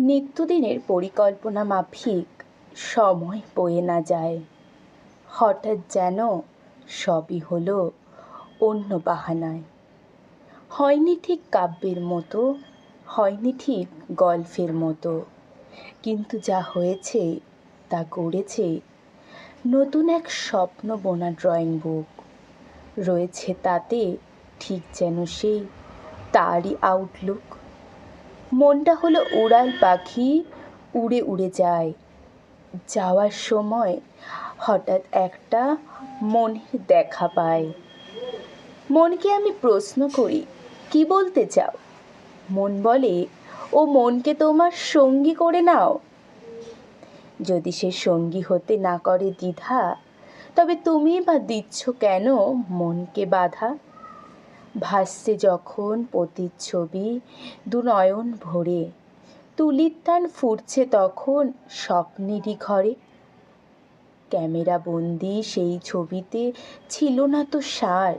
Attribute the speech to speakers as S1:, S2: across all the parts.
S1: নিত্যদিনের পরিকল্পনা মাফিক সময় বয়ে না যায়। হঠাৎ যেন সবই হলো অন্য বাহানায়। হয়নি ঠিক কাব্যের মতো, হয়নি ঠিক গল্পের মতো। কিন্তু যা হয়েছে, তা গড়েছে নতুন এক স্বপ্ন বোনা ড্রয়িং বুক। রয়েছে তাতে ঠিক যেন সেই তারই আউটলুক মনটা হলো উড়াল পাখি, উড়ে উড়ে যায়। যাওয়ার সময় হঠাৎ একটা মনের দেখা পায় মনকে আমি প্রশ্ন করি, কি বলতে চাও? মন বলে, ও মনকে তোমার সঙ্গী করে নাও। যদি সে সঙ্গী হতে না করে দ্বিধা, তবে তুমি বা দিচ্ছ কেন মনকে বাধা? ভাসছে যখন প্রতিচ্ছবি দু নয়ন ভরে। তুলির টান ফুটছে তখন স্বপ্নেরই ঘরে। ক্যামেরা বন্দি সেই ছবিতে ছিল না তো সার,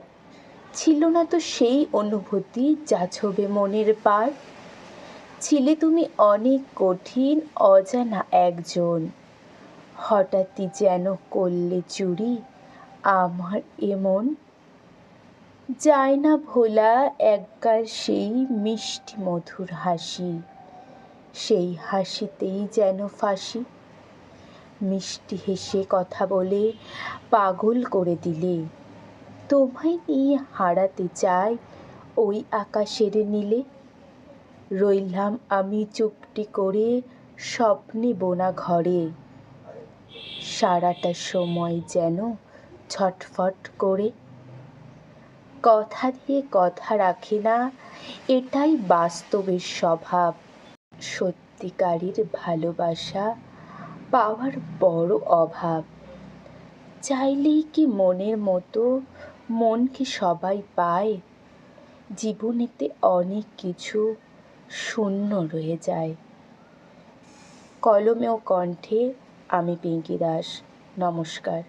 S1: ছিল না তো সেই অনুভূতি যা ছবে মনের পার। ছিলে তুমি অনেক কঠিন, অজানা একজন। হঠাৎই যেন করলে চুরি আমার এমন যায় না ভোলা একগার সেই মিষ্টি মধুর হাসি। সেই হাসিতেই যেন ফাঁসি। মিষ্টি হেসে কথা বলে পাগল করে দিলে। তোমায় নিয়ে হারাতে চাই ওই আকাশের নীলে। রইলাম আমি চুপটি করে স্বপ্নে বোনা ঘরে। সারাটা সময় যেন ছটফট করে কথা দিয়ে কথা রাখে না, এটাই বাস্তবের স্বভাব। সত্যিকারের ভালোবাসা পাওয়ার বড় অভাব। চাইলেই কি মনের মতো মন কি সবাই পায়? জীবনেতে অনেক কিছু শূন্য রয়ে যায়। কলমে ও কণ্ঠে আমি পিঙ্কি দাস, নমস্কার।